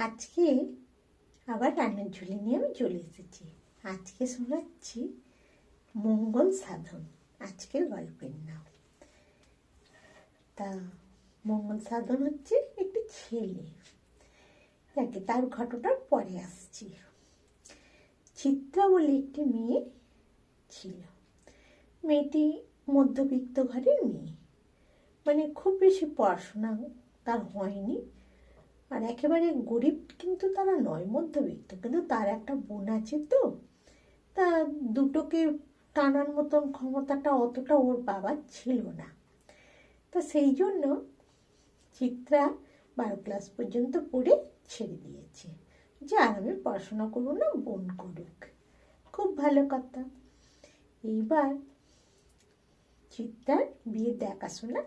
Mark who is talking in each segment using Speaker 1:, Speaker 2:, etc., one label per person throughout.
Speaker 1: আজকে আবার রান্নার ঝুলি নিয়ে আমি চলে এসেছি। আজকে শোনাচ্ছি মঙ্গল সাধন, আজকের গল্পের নাম। তা মঙ্গল সাধন হচ্ছে একটি ছেলে। তাকে তার ঘটনার পরে আসছি। চিত্রা বলে একটি মেয়ে ছিল। মেয়েটি মধ্যবিত্ত ঘরের মেয়ে। মানে খুব বেশি পড়াশোনা তার হয়নি। আর একেবারে গরিব কিন্তু তারা নয়, মধ্যবিত্ত। কিন্তু তার একটা বোন আছে তো, তা দুটোকে টানার মতন ক্ষমতাটা অতটা ওর বাবার ছিল না। তা সেই জন্য চিত্রা বারো ক্লাস পর্যন্ত পড়ে ছেড়ে দিয়েছে। যে আর আমি পড়াশোনা করব না, বোন করুক। খুব ভালো কথা। এইবার চিত্রার বিয়ে দেখাশোনা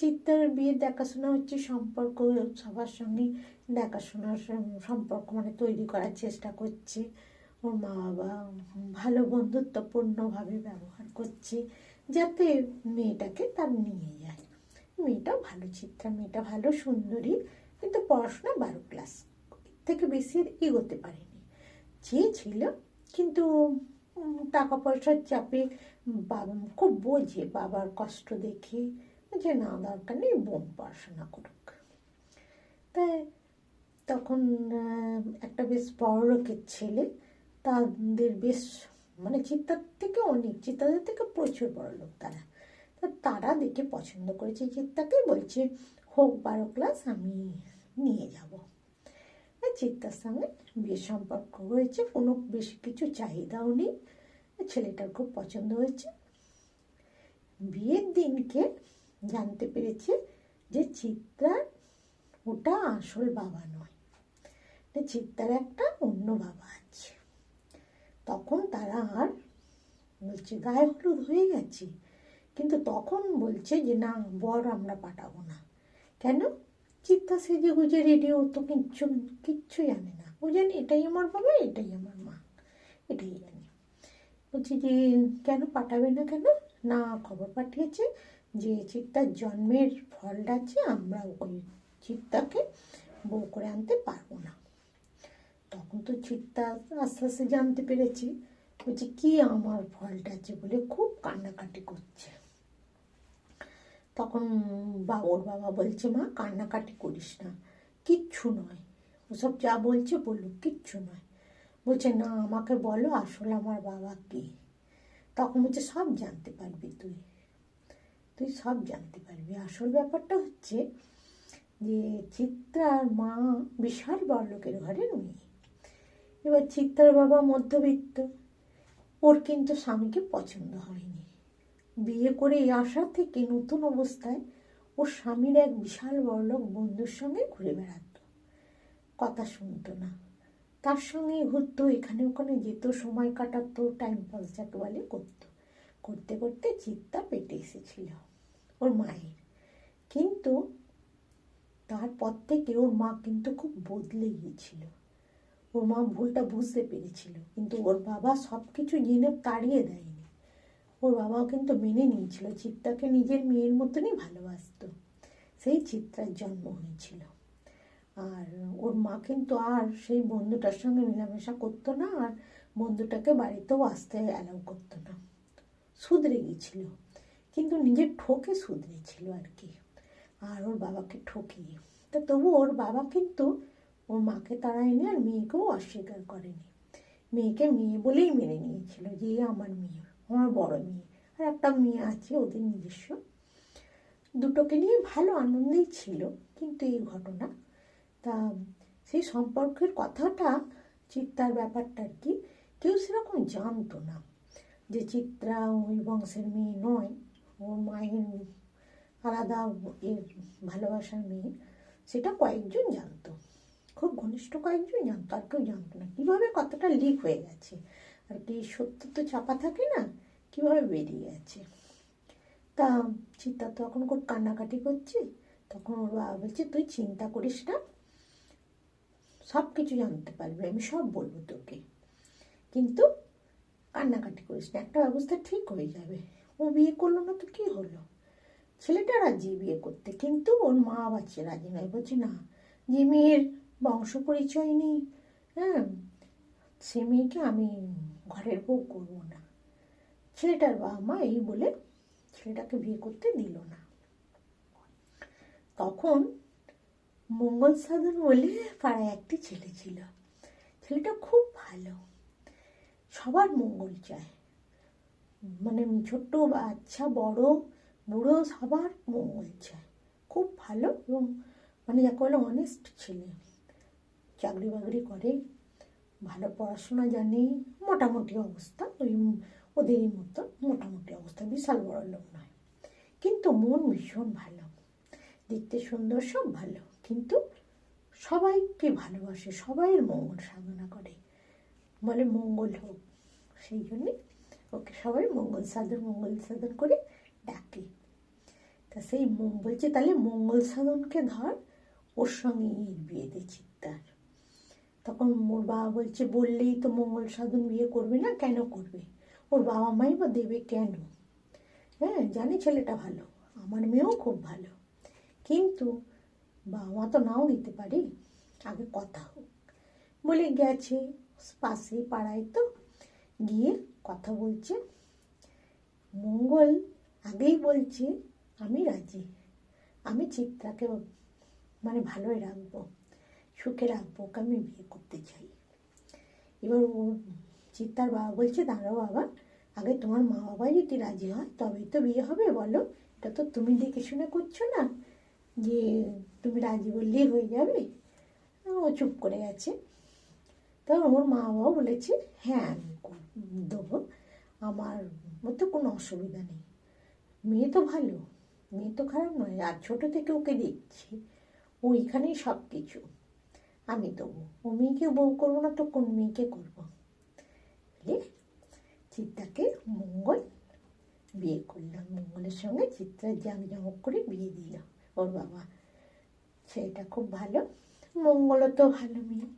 Speaker 1: চিত্রার বিয়ে দেখাশোনা হচ্ছে সম্পর্ক, সবার সঙ্গে দেখাশোনার সম্পর্ক মানে তৈরি করার চেষ্টা করছে। ওর মা বাবা ভালো বন্ধুত্বপূর্ণভাবে ব্যবহার করছে যাতে মেয়েটাকে তার নিয়ে যায়। মেয়েটা ভালো চিত্রা মেয়েটা ভালো সুন্দরী, কিন্তু পড়াশোনা বারো ক্লাস থেকে বেশি এগোতে পারেনি। চেয়েছিল কিন্তু টাকা পয়সার চাপে বাবা খুব বোঝে, বাবার কষ্ট দেখে যে না দরকার নেই বোন পড়াশোনা করুক। তাই তখন একটা বেশ বড় লোকের ছেলে, তাদের বেশ মানে চিত্তার থেকে অনেক, চিত্তাদের থেকে প্রচুর বড় লোক তারা। তা তারা দেখে পছন্দ করেছে চিত্তাকে, বলছে, হোক, বারো ক্লাস আমি নিয়ে যাব। চিত্তার সঙ্গে বিয়ের সম্পর্ক হয়েছে, কোনো বেশি কিছু চাহিদাও নেই। ছেলেটার খুব পছন্দ হয়েছে। বিয়ের দিনকে জানতে পেরেছে যে চিত্রার ওটা আসল বাবা নয়। যে চিত্রার একটা অন্য বাবা আছে। তখন তারা আর বলছে, গায়ে হলুদ হয়ে গেছে। কিন্তু তখন বলছে যে, না, বর আমরা পাঠাবো না। কেন? চিত্তা সেজে গুজে রেডি, ও তো কিচ্ছু কিচ্ছু জানে না। ও জানে, এটাই আমার বাবা, এটাই আমার মা। এটাই জানে। বলছি যে, কেন পাঠাবে না কেন? না, খবর পাঠিয়েছে যে চিত্তার জন্মের ফলটা আছে, আমরা ওই চিত্তাকে বউ করে আনতে পারব না। তখন তো চিত্তা আস্তে আস্তে জানতে পেরেছি বলছে কি আমার ফলটা আছে বলে খুব কান্নাকাটি করছে। তখন বা ওর বাবা বলছে, মা, কান্নাকাটি করিস না, কিচ্ছু নয়। ওসব যা বলছে বলুক, কিচ্ছু নয়। বলছে, না, আমাকে বলো, আসলে আমার বাবা কে? তখন বলছে, সব জানতে পারবি তুই। তুই সব জানতে পারবি। আসল ব্যাপারটা হচ্ছে যে চিত্রার মা বিশাল বড় লোকের ঘরের মেয়ে এবার চিত্রার বাবা মধ্যবিত্ত। ওর কিন্তু স্বামীকে পছন্দ হয়নি। বিয়ে করে আসা থেকে নতুন অবস্থায় ওর স্বামীর এক বিশাল বড়লোক বন্ধুর সঙ্গে ঘুরে বেড়াতো। কথা শুনতো না। তার সঙ্গে ঘুরতো, এখানে ওখানে যেত, সময় কাটাতো টাইম পাস যাকে বলে করতো। করতে করতে চিত্তা পেটে এসেছিল ওর মায়ের। কিন্তু তারপর থেকে ওর মা কিন্তু খুব বদলে গিয়েছিল। ওর মা ভুলটা বুঝতে পেরেছিল, কিন্তু ওর বাবা সব কিছু জেনে তাড়িয়ে দেয়নি। ওর বাবাও কিন্তু মেনে নিয়েছিল চিত্রাকে নিজের মেয়ের মতনই ভালোবাসতো। সেই চিত্রার জন্ম হয়েছিল। আর ওর মা কিন্তু আর সেই বন্ধুটার সঙ্গে মেলামেশা করতো না, আর বন্ধুটাকে বাড়িতেও আসতে অ্যালাউ করতো না। শুধরে গেছিল কিন্তু নিজের ঠকে শুধরেছিল আর কি। আর ওর বাবাকে ঠকিয়ে। তা তবু ওর বাবা কিন্তু ওর মাকে তাড়ায়নি আর মেয়েকেও অস্বীকার করেনি। মেয়েকে মেয়ে বলেই মেনে নিয়েছিল যে আমার মেয়ে, আমার বড় মেয়ে। আর একটা মেয়ে আছে ওদের নিজস্ব। দুটোকে নিয়ে ভালো আনন্দেই ছিল কিন্তু এই ঘটনা। তা সেই সম্পর্কের কথাটা, চিত্রার ব্যাপারটা আর কি, কেউ সেরকম জানতো না। যে চিত্রা ওই বংশের মেয়ে নয় ওর মায়ের আলাদা এর ভালোবাসার মেয়ে, সেটা কয়েকজন জানতো। খুব ঘনিষ্ঠ কয়েকজন জানতো, আর কেউ জানতো না। কীভাবে কতটা লিক হয়ে গেছে? আর কি সত্য তো চাপা থাকে না? কীভাবে বেরিয়ে গেছে? তা চিত্তা তখন খুব কান্নাকাটি করছে। তখন ওর বাবা বলছে, তুই চিন্তা করিস না, সব কিছু জানতে পারবি, আমি সব বলব তোকে। কিন্তু কান্নাকাটি করিস না, একটা ব্যবস্থা ঠিক হয়ে যাবে। ও বিয়ে করল না তো কী হলো? ছেলেটা রাজি বিয়ে করতে, কিন্তু ওর মা বাচ্চা রাজি নয়, বলছে না, যে মেয়ের বংশ পরিচয় নেই হ্যাঁ সে মেয়েকে আমি ঘরের বউ করব না। ছেলেটার বাবা মা এই বলে ছেলেটাকে বিয়ে করতে দিল না। তখন মঙ্গল সাধন বলে পাড়ায় একটি ছেলে ছিল। ছেলেটা খুব ভালো, সবার মঙ্গল চায়। মানে ছোট্ট বাচ্চা, বড়, বুড়ো, সবার মঙ্গল চায় খুব ভালো এবং মানে যাকে বলে অনেস্ট ছেলে। চাকরি বাকরি করে, ভালো পড়াশোনা জানে, মোটামুটি অবস্থা, ওই ওদেরই মতো মোটামুটি অবস্থা, বিশাল বড় লোক নয়। কিন্তু মন ভীষণ ভালো। দেখতে সুন্দর, সব ভালো। কিন্তু সবাইকে ভালোবাসে, সবাইয়ের মঙ্গল সাধনা করে। বলে মঙ্গল হোক, সেই জন্যে ওকে সবাই মঙ্গল সাধন মঙ্গল সাধন করে ডাকে। তা সেই বলছে, তাহলে মঙ্গল সাধনকে ধর, ওর সঙ্গে এর বিয়ে দে চিত্তার তখন ওর বাবা বলছে, বললেই তো মঙ্গল সাধন বিয়ে করবে না, কেন করবে? ওর বাবা মাই বা দেবে কেন? হ্যাঁ জানি ছেলেটা ভালো, আমার মেয়েও খুব ভালো। কিন্তু বাবা মা তো নাও দিতে পারে, আগে কথা হোক। বলে গেছে পাশে পাড়ায় তো গিয়ে কথা বলছে। মঙ্গল আগেই বলছে, আমি রাজি। আমি চিত্রাকে মানে ভালোই রাখব, সুখে রাখব, ওকে আমি বিয়ে করতে চাই। এবার ও চিত্তার বাবা বলছে, দাঁড়াও বাবা, আগে তোমার মা বাবা যদি রাজি হয়, তবেই তো বিয়ে হবে, বলো। এটা তো তুমি দেখে শুনে করছ না যে তুমি রাজি বললেই হয়ে যাবে। ও চুপ করে গেছে। তো ওর মা বাবাও বলেছে হ্যাঁ আমার মধ্যে কোনো অসুবিধা নেই। মেয়ে তো ভালো, মেয়ে তো খারাপ নয়, আর ছোটো থেকে ওকে দেখছি, ওইখানেই সব কিছু আমি দেবো ও মেয়েকে বউ করব না তো কোন মেয়েকে করব? চিত্রাকে মঙ্গল বিয়ে করলাম। মঙ্গলের সঙ্গে চিত্রার জাঁকজমক করে বিয়ে দিল ওর বাবা, ছেলেটা খুব ভালো, মঙ্গলও তো ভালো মেয়ে।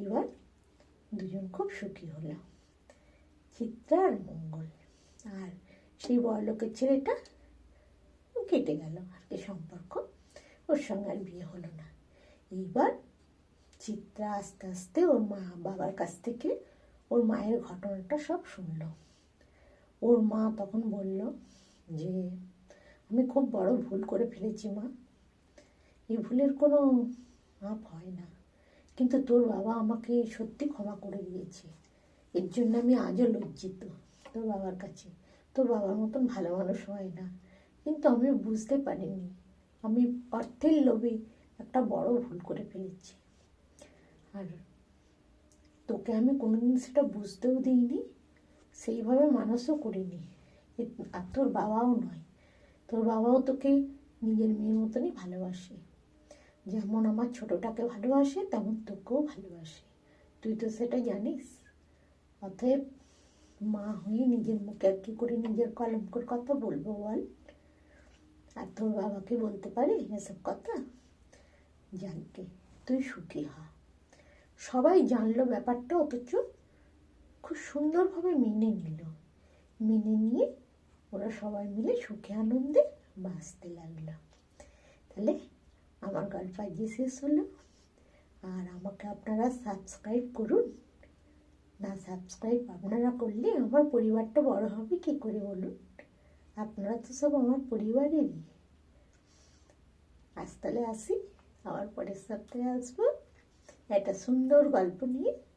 Speaker 1: এবার দুজন খুব সুখী হলো চিত্রা আর মঙ্গল। আর সেই বড়লোকের ছেলেটা কেটে গেল, আর কি সম্পর্ক ওর সঙ্গে আর বিয়ে হলো না। এইবার চিত্রা আস্তে আস্তে ওর মা বাবার কাছ থেকে ওর মায়ের ঘটনাটা সব শুনলো। ওর মা তখন বলল যে, আমি খুব বড় ভুল করে ফেলেছি মা। এই ভুলের কোনো মাপ হয় না। কিন্তু তোর বাবা আমাকে সত্যি ক্ষমা করে দিয়েছে। এর জন্য আমি আজও লজ্জিত। তোর বাবার কাছে। তোর বাবার মতন ভালো মানুষ হয় না। কিন্তু আমি বুঝতে পারিনি। আমি অর্থের লোভে একটা বড় ভুল করে ফেলেছি। আর তোকে আমি কোনোদিন সেটা বুঝতেও দিইনি। সেইভাবে মানুষও করিনি। আর তোর বাবাও নয়। তোর বাবাও তোকে নিজের মেয়ের মতনই ভালোবাসে। যেমন আমার ছোটটাকে ভালোবাসে, তেমন তোকেও ভালোবাসে। তুই তো সেটা জানিস? অতএব মা হয়ে নিজের মুখে আর কি করে নিজের কলঙ্কর কথা বলব বল। আর তোর বাবাকে বলতে পারি এসব কথা? জানতে। তুই সুখী হ। সবাই জানলো ব্যাপারটা, অথচ খুব সুন্দরভাবে মেনে নিল। মেনে নিয়ে ওরা সবাই মিলে সুখে আনন্দে বাঁচতে লাগল। তাহলে আমার গল্প আজকে শেষ হলো। আর আমাকে আপনারা সাবস্ক্রাইব করুন। না সাবস্ক্রাইব আপনারা করলে আমার পরিবারটা বড় হবে, কি করে বলুন? আপনারা তো সব আমার পরিবারেরই। আজ তাহলে আসি, আবার পরের সপ্তাহে আসব। একটা সুন্দর গল্প নিয়ে।